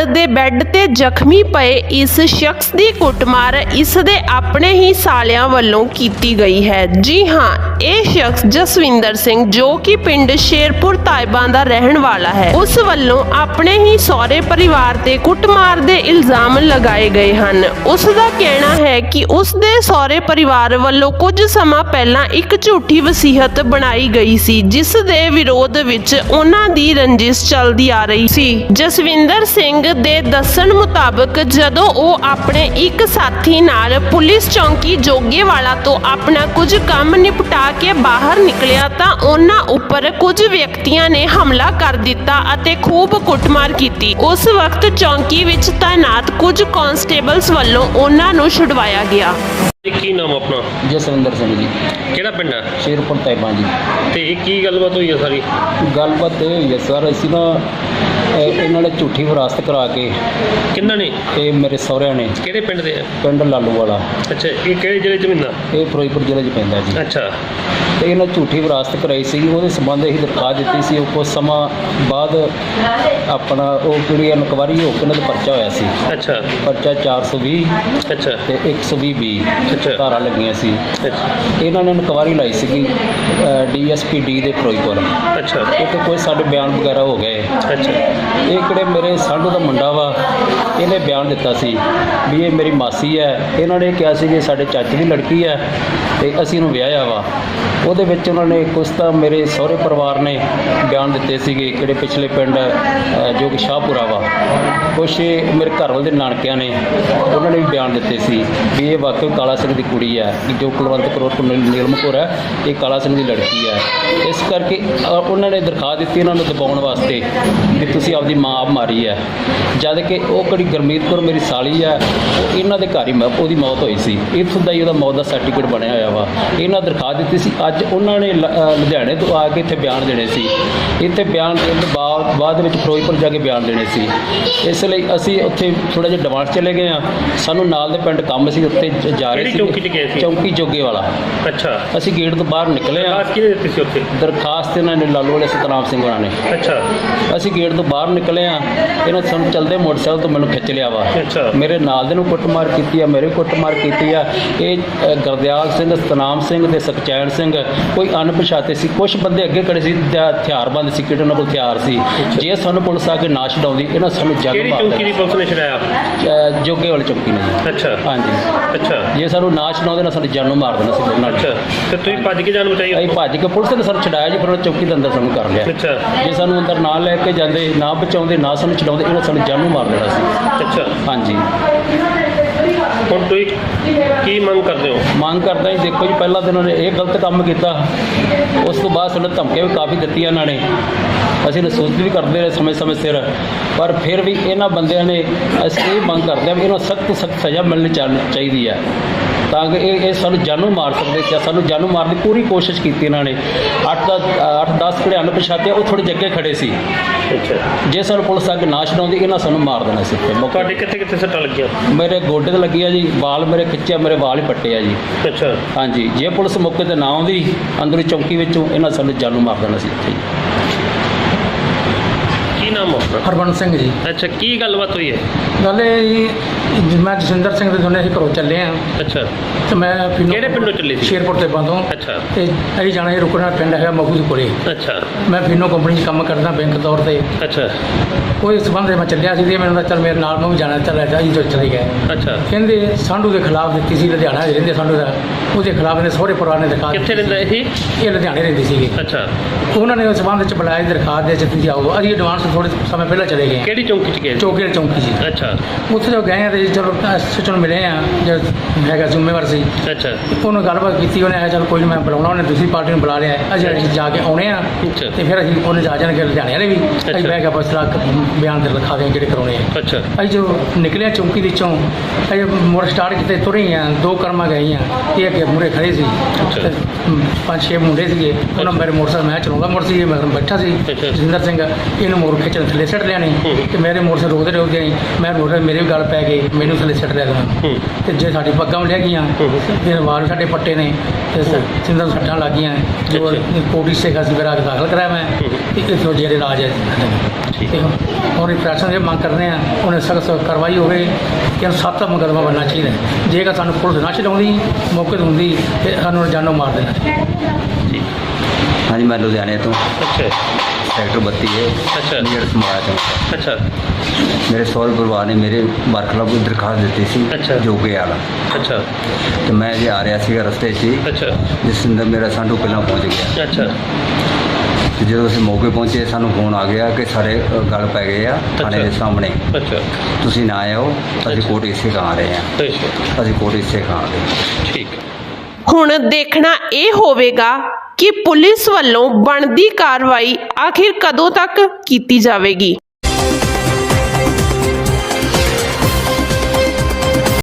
ਹਸਪਤਾਲ ਦੇ ਬੈੱਡ ਤੇ ਜ਼ਖਮੀ ਪਏ ਇਸ ਸ਼ਖਸ ਦੀ ਕੁੱਟਮਾਰ ਇਸ ਦੇ ਆਪਣੇ ਹੀ ਸਾਲਿਆਂ ਵੱਲੋਂ ਕੀਤੀ ਗਈ ਹੈ। ਜੀ ਹਾਂ, ਇਹ ਸ਼ਖਸ ਜਸਵਿੰਦਰ ਸਿੰਘ ਜੋ ਕਿ ਪਿੰਡ ਸ਼ੇਰਪੁਰ ਤਾਇਬਾਂ ਦਾ ਰਹਿਣ ਵਾਲਾ ਹੈ। ਉਸ ਵੱਲੋਂ ਆਪਣੇ ਹੀ ਸਹੁਰੇ ਪਰਿਵਾਰ ਤੇ ਕੁੱਟਮਾਰ ਦੇ ਇਲਜ਼ਾਮ ਲਗਾਏ ਗਏ ਹਨ। ਉਸ ਦਾ ਕਹਿਣਾ ਹੈ ਕਿ ਉਸ ਦੇ ਸਹੁਰੇ ਪਰਿਵਾਰ ਵੱਲੋਂ ਕੁਝ ਸਮਾਂ ਪਹਿਲਾਂ ਇੱਕ ਝੂਠੀ ਵਸੀਹਤ ਬਣਾਈ ਗਈ ਸੀ, ਜਿਸ ਦੇ ਵਿਰੋਧ ਵਿੱਚ ਉਹਨਾਂ ਦੀ ਰੰਜਿਸ਼ ਚੱਲਦੀ ਆ ਰਹੀ ਸੀ। ਜਸਵਿੰਦਰ ਸਿੰਘ ਦੇ ਦੱਸਣ ਮੁਤਾਬਕ ਜਦੋਂ ਉਹ ਆਪਣੇ ਇੱਕ ਸਾਥੀ ਨਾਲ ਪੁਲਿਸ ਚੌਂਕੀ ਜੋਗੇਵਾਲਾ ਤੋਂ ਆਪਣਾ ਕੁਝ ਕੰਮ ਨਿਪਟਾ ਕੇ ਬਾਹਰ ਨਿਕਲਿਆ ਤਾਂ ਉਹਨਾਂ ਉੱਪਰ ਕੁਝ ਵਿਅਕਤੀਆਂ ਨੇ ਹਮਲਾ ਕਰ ਦਿੱਤਾ ਅਤੇ ਖੂਬ ਕੁੱਟਮਾਰ ਕੀਤੀ। ਉਸ ਵਕਤ ਚੌਂਕੀ ਵਿੱਚ ਤਾਇਨਾਤ ਕੁਝ ਕਾਂਸਟੇਬਲਸ ਵੱਲੋਂ ਉਹਨਾਂ ਨੂੰ ਛੁਡਵਾਇਆ ਗਿਆ। ਇਹ ਕੀ ਨਾਮ ਆਪਣਾ? ਜਸਵਿੰਦਰ ਸਿੰਘ ਜੀ। ਕਿਹੜਾ ਪਿੰਡ ਹੈ ਸ਼ੇਰਪੁਰ ਤੈਬਾਂ ਜੀ। ਤੇ ਇਹ ਕੀ ਗੱਲਬਾਤ ਹੋਈ ਹੈ ਸਾਰੀ? ਗੱਲਬਾਤ ਇਹ ਹੋਈ ਹੈ ਸਰ ਅਸੀਂ ਨਾ ਇਹ- ਇਹਨਾਂ ਨੇ ਝੂਠੀ ਵਿਰਾਸਤ ਕਰਾ ਕੇ ਕਿੰਨਾ ਨੇ? ਇਹ ਮੇਰੇ ਸਹੁਰਿਆਂ ਨੇ। ਕਿਹੜੇ ਪਿੰਡ ਦੇ ਆ? ਪਿੰਡ ਲਾਲੂ ਵਾਲਾ। ਅੱਛਾ ਇਹ ਕਿਹੜੇ ਜ਼ਿਲ੍ਹੇ ਚ ਮਿਲਦਾ ਇਹ ਫਿਰੋਜ਼ਪੁਰ ਜ਼ਿਲ੍ਹੇ 'ਚ ਪੈਂਦਾ ਜੀ। ਅੱਛਾ। ਤੇ ਇਹਨਾਂ ਝੂਠੀ ਵਿਰਾਸਤ ਕਰਾਈ ਸੀ ਉਹਦੇ ਸੰਬੰਧ ਅਸੀਂ ਦਰਖਾਸਤ ਦਿੱਤੀ ਸੀ ਉਹ ਕੁਝ ਸਮਾਂ ਬਾਅਦ ਆਪਣਾ ਉਹ ਕਿਹੜੀ ਇਨਕੁਆਰੀ ਹੋ ਕੇ ਇਹਨਾਂ ਦਾ ਪਰਚਾ ਹੋਇਆ ਸੀ। ਅੱਛਾ। ਪਰਚਾ 420 ਅੱਛਾ। ਤੇ 120 ਬੀ। ਅੱਛਾ। ਧਾਰਾ ਲੱਗੀਆਂ ਸੀ। ਇਹਨਾਂ ਨੇ ਇਨਕੁਆਰੀ ਲਾਈ ਸੀਗੀ ਡੀਐਸਪੀ ਡੀ ਦੇ ਫਿਰੋਜ਼ਪੁਰ। ਅੱਛਾ। ਉੱਥੇ ਕੋਈ ਸਾਡੇ ਬਿਆਨ ਵਗੈਰਾ ਹੋ ਗਏ। ਅੱਛਾ ਇਹ ਕਿਹੜੇ ਮੇਰੇ ਸਾਂਢੂ ਦਾ ਮੁੰਡਾ ਵਾ ਇਹਨੇ ਬਿਆਨ ਦਿੱਤਾ ਸੀ ਵੀ ਇਹ ਮੇਰੀ ਮਾਸੀ ਹੈ। ਇਹਨਾਂ ਨੇ ਕਿਹਾ ਸੀ ਕਿ ਸਾਡੇ ਚਾਚੇ ਦੀ ਲੜਕੀ ਹੈ ਤੇ ਅਸੀਂ ਇਹਨੂੰ ਵਿਆਹਿਆ ਵਾ। ਉਹਦੇ ਵਿੱਚ ਉਹਨਾਂ ਨੇ ਕੁਛ ਤਾਂ ਮੇਰੇ ਸਹੁਰੇ ਪਰਿਵਾਰ ਨੇ ਬਿਆਨ ਦਿੱਤੇ ਸੀਗੇ ਕਿਹੜੇ ਪਿਛਲੇ ਪਿੰਡ ਅ, ਜੋ ਕਿ ਸ਼ਾਹਪੁਰਾ ਵਾ। ਕੁਛ ਮੇਰੇ ਘਰ ਵਾਲੇ ਦੇ ਨਾਨਕਿਆਂ ਨੇ ਉਹਨਾਂ ਨੇ ਵੀ ਬਿਆਨ ਦਿੱਤੇ ਸੀ ਵੀ ਇਹ ਵਾਕਈ ਕਾਲਾ ਸਿੰਘ ਦੀ ਕੁੜੀ ਹੈ ਜੋ ਕੁਲਵੰਤ ਕਰੋੜ ਕੋਲ ਨੀਲਮਪੁਰ ਹੈ ਇਹ ਕਾਲਾ ਸਿੰਘ ਦੀ ਲੜਕੀ ਹੈ। ਇਸ ਕਰਕੇ ਅ, ਉਹਨਾਂ ਨੇ ਦਰਖਾਸਤ ਦਿੱਤੀ ਇਹਨਾਂ ਨੂੰ ਦਬਾਉਣ ਵਾਸਤੇ ਵੀ ਤੁਸੀਂ ਆਪਦੀ ਮਾਂ ਆਪ ਮਾਰੀ ਹੈ। ਜਦ ਕਿ ਉਹ ਕਿਹੜੀ ਗੁਰਮੀਤ ਕੌਰ ਮੇਰੀ ਸਾਲੀ ਹੈ ਉਹ ਇਹਨਾਂ ਦੇ ਘਰ ਹੀ ਮ- ਉਹਦੀ ਮੌਤ ਹੋਈ ਸੀ। ਇੱਥੋਂ ਦਾ ਹੀ ਉਹਦਾ ਮੌਤ ਦਾ ਸਰਟੀਫਿਕੇਟ ਬਣਿਆ ਹੋਇਆ ਵਾ। ਇਹਨਾਂ ਦਰਖਾਸਤ ਦਿੱਤੀ ਸੀ। ਅੱਜ ਉਹਨਾਂ ਨੇ ਲ- ਅ, ਲੁਧਿਆਣੇ ਤੋਂ ਆ ਕੇ ਇੱਥੇ ਬਿਆਨ ਦੇਣੇ ਸੀ। ਇੱਥੇ ਬਿਆਨ ਦੇਣ ਤੋਂ ਬਾਅਦ ਬਾਅਦ ਵਿੱਚ ਫਿਰੋਜ਼ਪੁਰ ਜਾ ਕੇ ਬਿਆਨ ਦੇਣੇ ਸੀ। ਇਸ ਲਈ ਅਸੀਂ ਉੱਥੇ ਥੋੜਾ ਜਿਹਾ ਐਡਵਾਂਸ ਚਲੇ ਗਏ ਆ ਸਾਨੂੰ ਨਾਲ ਦੇ ਪਿੰਡ ਕੰਮ ਸੀ ਉੱਥੇ ਜ- ਜਾ ਰਹੇ ਕਿਹੜੀ ਚੌਂਕੀ 'ਚ ਗਏ ਸੀ? ਚੌਂਕੀ ਜੋਗੇ ਵਾਲਾ। ਅੱਛਾ। ਅਸੀਂ ਗੇਟ ਤੋਂ ਬਾਹਰ ਨਿਕਲੇ ਆ ਕਿਹਨੇ ਦਿੱਤੀ ਸੀ ਉੱਥੇ? ਦਰਖਾਸਤ ਇਹਨਾਂ ਨੇ ਲਾਲੂ ਵਾਲੇ ਸਤਨਾਮ ਸਿੰਘ ਹੋਣਾ ਨੇ। ਅੱਛਾ। ਅਸੀਂ ਗੇਟ ਤੋਂ ਬਾਹਰ ਨਿਕਲੇ ਆ ਇਹਨਾਂ ਸਾਨੂੰ ਚਲਦੇ ਮੋਟਰਸਾਈਕਲ ਤੋਂ ਮੈਨੂੰ ਖਿੱਚ ਲਿਆ ਵਾ। ਅੱਛਾ। ਮੇਰੇ ਨਾਲ ਦੇ ਨੂੰ ਕੁੱਟਮਾਰ ਕੀਤੀ ਆ ਮੇਰੇ ਕੁੱਟਮਾਰ ਕੀਤੀ ਆ। ਇਹ ਅ, ਗੁਰਦਿਆਲ ਸਿੰਘ ਸਤਨਾਮ ਸਿੰਘ ਤੇ ਸੁਖਚੈਨ ਸਿੰਘ ਕੋਈ ਅਣਪਛਾਤੇ ਸੀ। ਕੁਝ ਬੰਦੇ ਅੱਗੇ ਖੜੇ ਸੀ ਤੇ ਹਥਿਆਰਬੰਦ ਸੀ ਕਿਹੜੇ ਉਹਨਾਂ ਕੋਲ ਹਥਿਆਰ ਸੀ। ਜੇ ਸਾਨੂੰ ਪੁਲਿਸ ਆ ਕੇ ਨਾ ਛਡਾਉਂਦੀ ਇਹਨਾਂ ਸਾਨੂੰ ਜੱਗ ਕਿਹੜੀ ਮਾਰ ਚੌਂਕੀ ਦੀ ਪੁਲਿਸ ਨੇ ਛਡਾਇਆ? ਅ, ਜੋਗੇ ਵਾਲੀ ਚੌਕੀ ਨੇ। ਜੀ ਅੱਛਾ। ਹਾਂਜੀ। ਅੱਛਾ। ਜੇ ਸਾਨੂੰ ਨਾ ਛਡਾਉਂਦੇ ਨਾ ਸਾਨੂੰ ਜਾਨੋਂ ਮਾਰ ਦੇਣਾ ਸੀ ਦੋਨਾਂ ਨੇ ਅੱਛਾ। ਤੇ ਤੁਸੀਂ ਭੱਜ ਕੇ ਜਾਨ ਬਚਾਈ ਅਸੀਂ ਭੱਜ ਕੇ ਪੁਲਿਸ ਨੇ ਸਾਨੂੰ ਛਡਾਇਆ ਜੀ ਫਿਰ ਉਹਨਾਂ ਚੌਕੀ ਦੇ ਅੰਦਰ ਸਾਨੂੰ ਕਰ ਲਿਆ। ਅੱਛਾ। ਜੇ ਸਾਨੂੰ ਅੰਦਰ ਨਾ ਲੈ ਕੇ ਜਾਂਦੇ ਨਾ ਬਚਾਉਂਦੇ ਨਾ ਸਾਨੂੰ ਛਡਾਉਂਦੇ ਇਹਨਾਂ ਸਾਨੂੰ ਜਾਨੋਂ ਮਾਰ ਦੇਣਾ ਸੀ। ਅੱਛਾ। ਹਾਂਜੀ। ਹੁਣ ਤੁਸੀਂ ਕੀ ਮੰਗ ਕਰਦੇ ਹੋ? ਮੰਗ ਕਰਦਾ ਜੀ, ਦੇਖੋ ਜੀ, ਪਹਿਲਾਂ ਤਾਂ ਇਹਨਾਂ ਨੇ ਇਹ ਗਲਤ ਕੰਮ ਕੀਤਾ। ਉਸ ਤੋਂ ਬਾਅਦ ਸਾਨੂੰ ਧਮਕੀਆਂ ਵੀ ਕਾਫੀ ਦਿੱਤੀਆਂ ਇਹਨਾਂ ਨੇ। ਅਸੀਂ ਨਸੂਤ ਵੀ ਕਰਦੇ ਰਹੇ ਸਮੇਂ ਸਮੇਂ ਸਿਰ। ਪਰ ਫਿਰ ਵੀ ਇਹਨਾਂ ਬੰਦਿਆਂ ਨੇ ਅਸੀਂ ਇਹ ਮੰਗ ਕਰਦੇ ਹਾਂ ਵੀ ਇਹਨਾਂ ਸਖਤ ਸਖਤ ਸਜ਼ਾ ਮਿਲਣੀ ਚਾਹ- ਚਾਹੀਦੀ ਹੈ। ਤਾਂ ਕਿ ਇਹ ਇਹ ਸਾਨੂੰ ਜਾਨੋਂ ਮਾਰ ਸਕਦੇ ਸੀ ਸਾਨੂੰ ਜਾਨੋਂ ਮਾਰਨ ਦੀ ਪੂਰੀ ਕੋਸ਼ਿਸ਼ ਕੀਤੀ ਇਹਨਾਂ ਨੇ। 8 ਦਾ 8 10 ਕਿਹੜੇ ਅਣਪਛਾਤੇ ਉਹ ਥੋੜੇ ਜੱਗੇ ਖੜੇ ਸੀ। ਅੱਛਾ। ਜੇ ਸਾਨੂੰ ਪੁਲਿਸ ਕੇ ਨਾ ਛਡਾਉਂਦੀ ਇਹਨਾਂ ਸਾਨੂੰ ਮਾਰ ਦੇਣਾ ਸੀ। ਤੇ ਮੌਕੇ ਤੁਹਾਡੇ ਕਿੱਥੇ ਕਿੱਥੇ ਸੱਟਾਂ ਲੱਗੀਆਂ? ਮੇਰੇ ਗੋਡੇ ਤੇ ਲੱਗੀ ਆ ਜੀ ਵਾਲ ਮੇਰੇ ਖਿੱਚਿਆ ਮੇਰੇ ਵਾਲ ਹੀ ਪੱਟੇ ਆ ਜੀ। ਅੱਛਾ। ਹਾਂਜੀ ਜੇ ਪੁਲਿਸ ਮੌਕੇ ਤੇ ਨਾ ਆਉਂਦੀ ਅੰਦਰੋਂ ਚੌਂਕੀ ਵਿੱਚੋਂ ਇਹਨਾਂ ਸਾਨੂੰ ਜਾਨੋਂ ਮਾਰ ਦੇਣਾ ਸੀ ਇੱਥੇ ਜੀ। ਕੀ ਨਾਮ ਆ ਆਪਣਾ ਹਰਬੰਸ ਸਿੰਘ ਜੀ। ਅੱਛਾ ਕੀ ਗੱਲਬਾਤ ਹੋਈ ਹੈ? ਗੱਲ ਇਹ ਜੀ ਮੈਂ ਜਸਿੰਦਰ ਸਿੰਘ ਦੇ ਦੋਨੇ ਅਸੀਂ ਘਰੋਂ ਚੱਲੇ ਆ ਅੱਛਾ। ਤੇ ਮੈਂ ਫਿਨੋ ਕਿਹੜੇ ਪਿੰਡੋਂ ਚੱਲੇ ਸੀ? ਸ਼ੇਰਪੁਰ ਤੇ ਬੰਦੋਂ। ਅੱਛਾ। ਤੇ ਅਸੀਂ ਜਾਣਾ ਇਹ ਰੁਕਣਾ ਪਿੰਡ ਹੈਗਾ ਮਹੂਦਪੁਰੇ ਅੱਛਾ। ਮੈਂ ਫਿਨੋ ਕੰਪਨੀ 'ਚ ਕੰਮ ਕਰਦਾ ਬੈਂਕ ਤੌਰ ਤੇ। ਅੱਛਾ। ਉਹ ਇਸ ਸੰਬੰਧ ਮੈਂ ਚੱਲਿਆ ਸੀ ਤੇ ਮੈਨੂੰ ਤਾਂ ਚੱਲ ਮੇਰੇ ਨਾਲ ਮੈਂ ਵੀ ਜਾਣਾ ਚੱਲ ਜਾ ਜੀ ਚਲੇ ਗਏ। ਅੱਛਾ। ਕਹਿੰਦੇ ਸਾਂਢੂ ਦੇ ਖਿਲਾਫ ਦਿੱਤੀ ਸੀ ਲੁਧਿਆਣਾ 'ਚ ਰਹਿੰਦੇ ਸਾਂਢੂ ਦਾ। ਉਹਦੇ ਖਿਲਾਫ ਇਹਨੇ ਸਹੁਰੇ ਪਰਿਵਾਰ ਨੇ ਦਿਖਾ ਕਿੱਥੇ ਰਹਿੰਦਾ ਇਹ? ਇਹ ਲੁਧਿਆਣੇ ਰਹਿੰਦੀ ਸੀਗੀ। ਅੱਛਾ। ਉਹਨਾਂ ਨੇ ਉਸ ਸੰਬੰਧ ਵਿੱਚ ਬੁਲਾਇਆ ਦਰਖਾਸਤ ਦੇ ਤੁਸੀਂ ਆਓ। ਅਸੀਂ ਐਡਵਾਂਸ ਥੋੜੇ ਸਮੇਂ ਪਹਿਲਾਂ ਚਲੇ ਗਏ। ਕਿਹੜੀ ਚੌਂਕੀ 'ਚ ਗਏ ਸੀ? ਚੌਕੀ ਚੌਂਕੀ ਜੀ ਅੱਛਾ। ਉੱਥੇ ਜੋ ਗਏ ਆ ਤੇ ਚਲੋ ਸੱਚਣ ਮਿਲੇ ਆ ਜਦ ਹੈਗਾ ਜ਼ਿੰਮੇਵਾਰ ਸੀ। ਅੱਛਾ। ਉਹਨੂੰ ਗੱਲਬਾਤ ਕੀਤੀ ਉਹਨੇ ਆਇਆ ਚਲ ਕੋਈ ਨੀ ਮੈਂ ਬੁਲਾਉਣਾ ਉਹਨੇ ਦੂਸਰੀ ਪਾਰਟੀ ਨੂੰ ਬੁਲਾ ਲਿਆ। ਅਸੀਂ ਅਸੀਂ ਜਾ ਕੇ ਆਉਣੇ ਆ। ਅੱਛਾ। ਤੇ ਫਿਰ ਅਸੀਂ ਉਹਨੇ ਜਾ ਜਾਣਗੇ ਲੁਧਿਆਣੇ ਵਾਲੇ ਵੀ। ਅਸੀਂ। ਬਹਿ ਕੇ ਬਸਲਾ ਬਿਆਨ ਤੇ ਲਿਖਾ ਦੇ ਜਿਹੜੇ ਕਰਾਉਣੇ ਆ। ਅੱਛਾ। ਅਸੀਂ ਜੋ ਨਿਕਲਿਆ ਚੌਂਕੀ ਵਿੱਚੋਂ ਅਸੀਂ ਮੋੜ ਸਟਾਰਟ ਕੀਤੇ ਤੁਰੇ ਹੀ ਆ ਦੋ ਕਰਮਾਂ ਗਏ ਆ। ਇਹ ਅੱਗੇ ਮੂਹਰੇ ਖੜੇ ਸੀ। ਅੱਛਾ। ਤੇ ਪੰਜ ਛੇ ਮੁੰਡੇ ਸੀਗੇ ਉਹਨਾਂ ਮੇਰੇ ਮੋਟਰਸਾਈਕਲ ਮੈਂ ਚਲਾਉਂਦਾ ਮੋਟਰਸਾਈਕਲ ਮੈਂ ਬੈਠਾ ਸੀ ਅੱਛਾ। ਜਸਿੰਦਰ ਸਿੰਘ ਇਹਨੂੰ ਮੋੜ ਖਿੱਚ ਖਿੱਚ ਕੇ ਥੱਲੇ ਸੱਟ ਲਿਆ ਨੇ ਹੂੰ। ਤੇ ਮੇਰੇ ਮੋਟਰਸਾਈਕਲ ਰੋਕਦੇ ਰੋਕਦੇ ਨਹੀਂ ਮੈਂ ਮੋਟਰ ਮੇਰੇ ਵੀ ਗੱਲ ਪੈ ਗਏ ਮੈਨੂੰ ਥੱਲੇ ਸੱਟ ਲਿਆ ਉਹਨਾਂ ਹੂੰ। ਤੇ ਜੇ ਸਾਡੀ ਪੱਗਾਂ ਵੀ ਲੈ ਗਈਆਂ ਹੂੰ। ਤੇ ਵਾਲ ਸਾਡੇ ਪੱਟੇ ਨੇ ਤੇ ਹੂੰ। ਸਿੰਦਰ ਨੂੰ ਸੱਟਾਂ ਲੱਗ ਗਈਆਂ ਜੋ। ਕੋਟੀ ਸੇ ਖਾਸੀ ਮੇਰਾ ਦਾਖਲ ਕਰਾਇਆ ਮੈਂ ਹੂੰ। ਤੇ ਇਥੋਂ ਜਿਹੜੇ ਇਲਾਜ ਹੈ ਠੀਕ। ਤੇ ਹੁਣ ਪ੍ਰਸ਼ਾਸਨ ਇਹ ਮੰਗ ਕਰਦੇ ਆ ਉਹਨੇ ਸਖਤ ਕਾਰਵਾਈ ਹੋਵੇ ਕਿ ਸੱਤ ਮੁਕੱਦਮਾ ਬਣਨਾ ਚਾਹੀਦਾ ਹੈ। ਜੇਕਰ ਸਾਨੂੰ ਪੁਲਿਸ ਨਾ ਛਡਾਉਂਦੀ ਮੌਕੇ ਤੇ ਹੁੰਦੀ ਤੇ ਸਾਨੂੰ ਜਾਨੋਂ ਮਾਰ ਦੇਣਾ ਹਾਂਜੀ ਮੈਂ ਲੁਧਿਆਣੇ ਤੋਂ। ਅੱਛਾ। ਸੈਕਟਰ 32 ਹੈ। ਅੱਛਾ। ਨੀਅਰ ਸਮਾਰਾ ਚੌਂਕ ਅੱਛਾ। ਮੇਰੇ ਸਹੁਰੇ ਪਰਿਵਾਰ ਨੇ ਮੇਰੇ ਬਰਖਲਾਫ ਕੋਈ ਦਰਖਾਸਤ ਦਿੱਤੀ ਸੀ ਅੱਛਾ। ਜੋਗੇ ਵਾਲਾ ਅੱਛਾ। ਤੇ ਮੈਂ ਜੇ ਆ ਰਿਹਾ ਸੀਗਾ ਰਸਤੇ 'ਚ ਹੀ ਅੱਛਾ। ਜਿਸ ਅੰਦਰ ਮੇਰਾ ਸਾਡੂ ਪਹਿਲਾਂ ਪਹੁੰਚ ਗਿਆ। ਅੱਛਾ। ਤੇ ਜਦੋਂ ਅਸੀਂ ਮੌਕੇ ਪਹੁੰਚੇ ਸਾਨੂੰ ਫੋਨ ਆ ਗਿਆ ਕਿ ਅ, ਗੱਲ ਪੈ ਗਏ ਆ ਥਾਣੇ ਦੇ ਅੱਛਾ। ਸਾਹਮਣੇ। ਅੱਛਾ। ਤੁਸੀਂ ਨਾ ਆਓ ਅਸੀਂ ਅੱਛਾ। ਕੋਟ ਇਸੇ ਕਾ ਆ ਰਹੇ ਆ ਅੱਛਾ। ਅਸੀਂ ਕੋਟ ਇਸੇ ਕਾ ਆ ਰਹੇ ਹਾਂ। ਠੀਕ। ਹੁਣ ਦੇਖਣਾ ਇਹ ਹੋਵੇਗਾ ਕਿ ਪੁਲਿਸ ਵੱਲੋਂ ਬਣਦੀ ਕਾਰਵਾਈ ਆਖਿਰ ਕਦੋਂ ਤੱਕ ਕੀਤੀ ਜਾਵੇਗੀ।